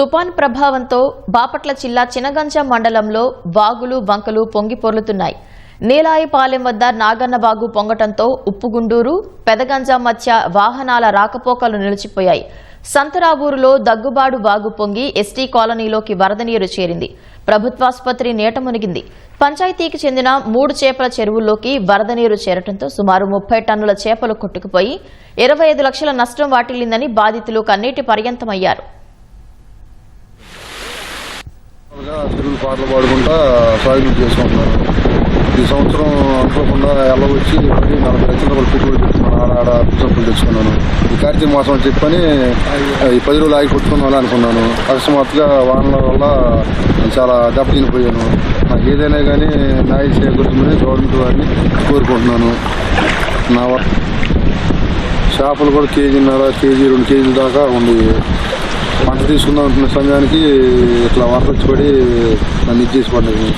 తుపాన్ ప్రభావంతో బాపట్ల జిల్లా చినగంజ మండలంలో వాగులు వంకలు పొంగి పొర్లుతున్నాయి. నీలాయిపాలెం వద్ద నాగన్నబాగు పొంగటంతో ఉప్పుగుండూరు పెదగంజ మధ్య వాహనాల రాకపోకలు నిలిచిపోయాయి. సంతరావూరులో దగ్గుబాడు వాగు పొంగి ఎస్టీ కాలనీలోకి వరద నీరు చేరింది. ప్రభుత్వాసుపత్రి నీట మునిగింది. పంచాయతీకి చెందిన మూడు చేపల చెరువుల్లోకి వరద నీరు చేరటంతో సుమారు ముప్పై టన్నుల చేపలు కొట్టుకుపోయి ఇరవై ఐదు లక్షల నష్టం వాటిల్లిందని బాధితులు కన్నీటి పర్యంతమయ్యారు. తెలుగు పాటలు పాడుకుంటా సాగు చేసుకుంటున్నాను. ఈ సంవత్సరం అనుకోకుండా ఎల్ల వచ్చి మరి నలభై లక్షల రూపాయలు పెట్టుబడి పెట్టుకున్నాను ఆడ ఆడ పుస్తకాలు తెచ్చుకున్నాను. ఈ కార్తీక మాసం అని చెప్పని ఈ పది రోజులు ఆగి కొట్టుకున్నాను అనుకున్నాను. అకస్మాత్తుగా వానల వల్ల నేను చాలా దెబ్బతినిపోయాను. నాకు ఏదైనా కానీ న్యాయం చేకూరుతుందని గవర్నమెంట్ వారిని కోరుకుంటున్నాను. నా వ- చేపలు కూడా కేజీన్నర కేజీ రెండు కేజీల దాకా ఉంది. పంట తీసుకుందాం అనుకున్న సమయానికి ఇట్లా వరద వచ్చి పడి నన్ను ఇచ్చేసి పడినది